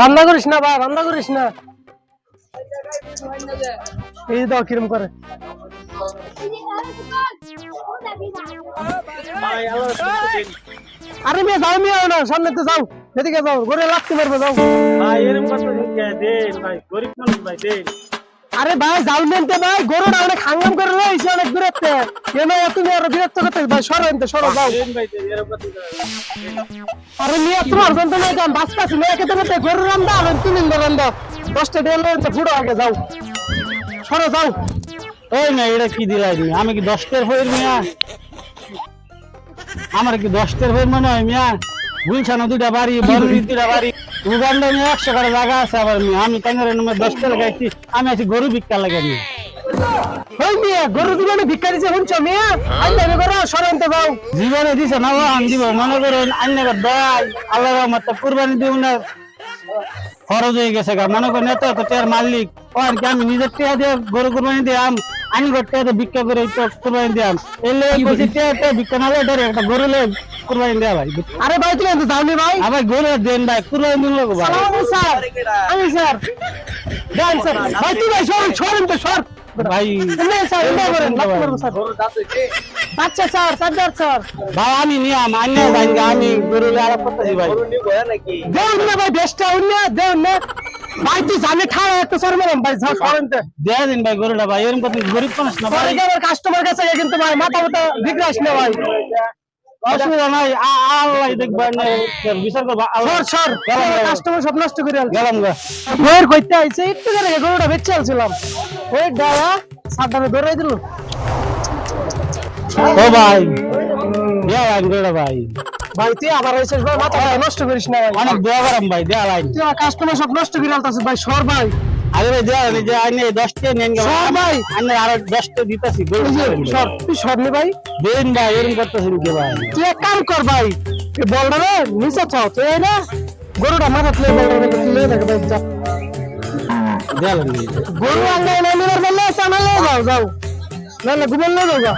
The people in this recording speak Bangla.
রান্না করিস না ভাই রান্না করিস না। এই দাও কিরম করে। আরে মেয়ে যাও মেয়ে না সামনে তো যাও। সেদিকে যাও ঘরে লাগতে পারবে যাও। ভাই এরকম কথা দেন ভাই গরিব মানুষ ভাই দেন। আরে ভাই যাও মেনতে ভাই গরুটা অনেক হাঙ্গাম করে রয়েছে অনেক দূরত্বে। কেন তুমি আর বিরক্ত করতে ভাই সরো এনতে সরো যাও। আরে মেয়ে তোমার জন্য নাই কাম বাস পাচ্ছি মেয়ে খেতে খেতে গরু রান্দা আর তুমি রান্দা। দশটা ডেল ফুটো আগে যাও। সরো যাও। ওই না এটা কি দিলাই তুমি? আমি কি দশটার হয়ে মিয়া? আমার কি দশটার হয়ে মনে হয় মিয়া? গুলশানো দুটা বাড়ি বড়ি দুটা বাড়ি। উগান্ডা নিয়ে একশো করে জায়গা আছে আবার আমি টাঙ্গারের নামে দশটা লাগাইছি আমি আছি গরু ভিক্ষা লাগাই গরু দিবানে ভিক্ষা দিছে শুনছো মেয়ে? আই যাবে করো সরো এনতে যাও। জীবনে দিছে না আন দিব মনে করেন আন্যের দয়াল আল্লাহ রহমত কুরবানি দিব না খরচ হয়ে গেছে মনে করেন এত মালিক। আমি নিজের টেয়া দিয়ে গরু কুরবানি দিয়ে আম আনি করতে এত ভিক্ষা করে তো কুরবানি দিয়ে আম এলে টেয়া টেয়া ভিক্ষা না হলে ধরে একটা গরু লে কুরবানি দেওয়া ভাই। আরে ভাই তুমি এনতে যাওনি ভাই? আবার গরু দেন ভাই কুরবানি দিন লোক ভাই। সালাম স্যার। আমি স্যার। দেন স্যার। ভাই ভাই সর সর এনতে সর। ভাই স্যার এমনি করেন লাগতে পারব স্যার। বাচ্চা স্যার সাজ্জাদ স্যার। ভাই আমি নিয়ে আম ভাই আমি গরু লে আলাপ করতেছি ভাই। দেউন না ভাই বেস্টটা উন্য দেউন না। ভাই তুই জানে ঠাড়া একটা সর ভাই সর এনতে দেয়া দিন ভাই গরুটা ভাই এরকম কথা গরিব মানুষ না ভাই। কাস্টমার কাছে গিয়ে কিন্তু ভাই মাথা মাথা না ভাই। অসুবিধা নাই আল্লাহ দেখবেন বিচার করব আল্লাহ। সর সর কাস্টমার সব নষ্ট করে গেলাম গা। বইয়ের কইতে আইছে একটু করে গরুটা বেচে আনছিলাম। ওই ডায়া সাবধানে ধরে দিল। ও ভাই ভাই। ভাই তুই আবার আইছিস ভাই মাথা নষ্ট করিস না ভাই। অনেক দোয়া করাম ভাই দেয়া লাইন তুই কাস্টমার সব নষ্ট করে আনতাছিস ভাই সর ভাই। আরে ভাই দেয়া লাইন যে আইনে দশটা নেন গা সর ভাই। আইনে আরও দশটা দিতেছি এই যে, সর তুই সর নি ভাই। দেন ভাই এরকম করতেছেন কি ভাই? তুই এক কাম কর ভাই এই বলটা রে নিচে চাও তুই না গরুটা মাথা তুলে বলটা তুলে থাকে ভাই যা গরু আঙ্গাই না নিবার বললে সামনে যাও যাও। না না ঘুমাল না যাও।